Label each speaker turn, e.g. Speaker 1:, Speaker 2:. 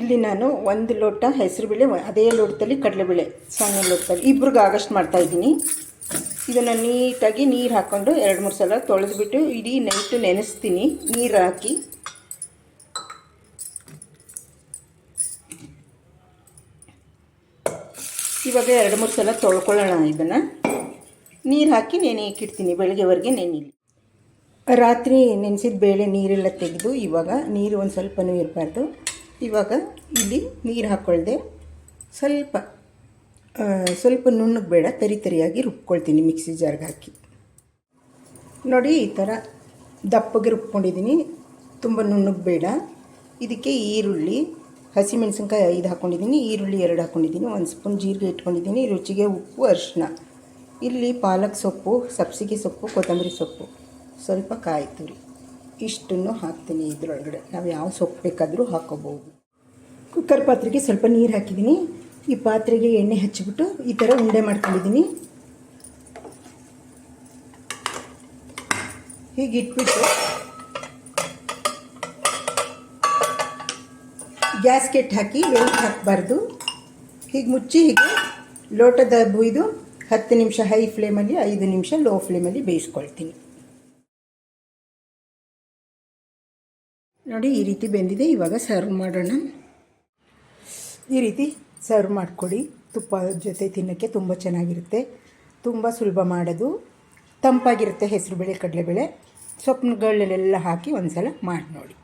Speaker 1: ಇಲ್ಲಿ ನಾನು ಒಂದು ಲೋಟ ಹೆಸರುಬೇಳೆ ಅದೇ ಲೋಟದಲ್ಲಿ ಕಡಲೆಬೇಳೆ ಸಣ್ಣ ಲೋಟದಲ್ಲಿ. ಇಬ್ರಿಗೆ ಆಗಷ್ಟು ಮಾಡ್ತಾಯಿದ್ದೀನಿ ಇದನ್ನು ನೀಟಾಗಿ ನೀರು ಹಾಕ್ಕೊಂಡು ಎರಡು, ಮೂರು ಸಲ ತೊಳೆದುಬಿಟ್ಟು ಇಡೀ ನೈಟು ನೆನೆಸ್ತೀನಿ. ನೀರು ಹಾಕಿ. ಇವಾಗ ಎರಡು, ಮೂರು ಸಲ ತೊಳ್ಕೊಳ್ಳೋಣ ಇದನ್ನು. ನೀರು ಹಾಕಿ ನೆನೆಯಕ್ಕಿಡ್ತೀನಿ ಬೆಳಗ್ಗೆವರೆಗೆ ನೆನೆಲಿ ರಾತ್ರಿ ನೆನೆಸಿದ ಬೇಳೆ ನೀರೆಲ್ಲ ತೆಗೆದು ಇವಾಗ ನೀರು ಒಂದು ಸ್ವಲ್ಪನೂ ಇರಬಾರ್ದು. ಇವಾಗ ಇಲ್ಲಿ ನೀರು ಹಾಕ್ಕೊಳ್ದೆ ಸ್ವಲ್ಪ ಸ್ವಲ್ಪ ನುಣ್ಣಗೆ ಬೇಡ, ತರಿ ತರಿಯಾಗಿ ರುಬ್ಕೊಳ್ತೀನಿ ಮಿಕ್ಸಿ ಜಾರ್ಗೆ ಹಾಕಿ. ನೋಡಿ, ಈ ಥರ ದಪ್ಪಗೆ ರುಬ್ಕೊಂಡಿದ್ದೀನಿ ತುಂಬ ನುಣ್ಣಗೆ ಬೇಡ. ಇದಕ್ಕೆ ಈರುಳ್ಳಿ, ಹಸಿಮೆಣಸಿನ್ಕಾಯಿ ಐದು ಹಾಕ್ಕೊಂಡಿದ್ದೀನಿ ಈರುಳ್ಳಿ ಎರಡು ಹಾಕ್ಕೊಂಡಿದ್ದೀನಿ ಒಂದು ಸ್ಪೂನ್ ಜೀರಿಗೆ ಇಟ್ಕೊಂಡಿದ್ದೀನಿ ರುಚಿಗೆ ಉಪ್ಪು ಅರಿಶಿನ ಇಲ್ಲಿ ಪಾಲಕ್ ಸೊಪ್ಪು, ಸಬ್ಸಿಗೆ ಸೊಪ್ಪು, ಕೊತ್ತಂಬರಿ ಸೊಪ್ಪು. ಸ್ವಲ್ಪ ಕಾಯಿ ತುರಿ. ಇಷ್ಟನ್ನು ಹಾಕ್ತೀನಿ ಇದರೊಳಗಡೆ. ನಾವು ಯಾವ ಸೊಪ್ಪು ಬೇಕಾದರೂ ಹಾಕೋಬೋದು ಕುಕ್ಕರ್ ಪಾತ್ರೆಗೆ ಸ್ವಲ್ಪ ನೀರು ಹಾಕಿದ್ದೀನಿ ಈ ಪಾತ್ರೆಗೆ ಎಣ್ಣೆ ಹಚ್ಚಿಬಿಟ್ಟು ಈ ಥರ ಉಂಡೆ ಮಾಡ್ಕೊಂಡಿದ್ದೀನಿ ಹೀಗೆ ಇಟ್ಬಿಟ್ಟು ಗ್ಯಾಸ್ ಕೆಟ್ಟು ಹಾಕಿ ವೆಯ್ಟ್ ಹಾಕಬಾರ್ದು. ಹೀಗೆ ಮುಚ್ಚಿ ಹೀಗೆ ಲೋಟದ ಬುಯ್ದು ಹತ್ತು ನಿಮಿಷ ಹೈ ಫ್ಲೇಮಲ್ಲಿ ಐದು ನಿಮಿಷ ಲೋ ಫ್ಲೇಮಲ್ಲಿ ಬೇಯಿಸ್ಕೊಳ್ತೀನಿ. ನೋಡಿ ಈ ರೀತಿ ಬೆಂದಿದೆ, ಇವಾಗ ಸರ್ವ್ ಮಾಡೋಣ. ಈ ರೀತಿ ಸರ್ವ್ ಮಾಡಿಕೊಡಿ. ತುಪ್ಪ ಜೊತೆ ತಿನ್ನೋಕ್ಕೆ ತುಂಬ ಚೆನ್ನಾಗಿರುತ್ತೆ. ತುಂಬ ಸುಲಭ ಮಾಡೋದು. ತಂಪಾಗಿರುತ್ತೆ ಹೆಸರುಬೇಳೆ ಕಡಲೆಬೇಳೆ ಸೊಪ್ಪುಗಳನ್ನೆಲ್ಲ ಹಾಕಿ ಒಂದು ಸಲ ಮಾಡಿ ನೋಡಿ.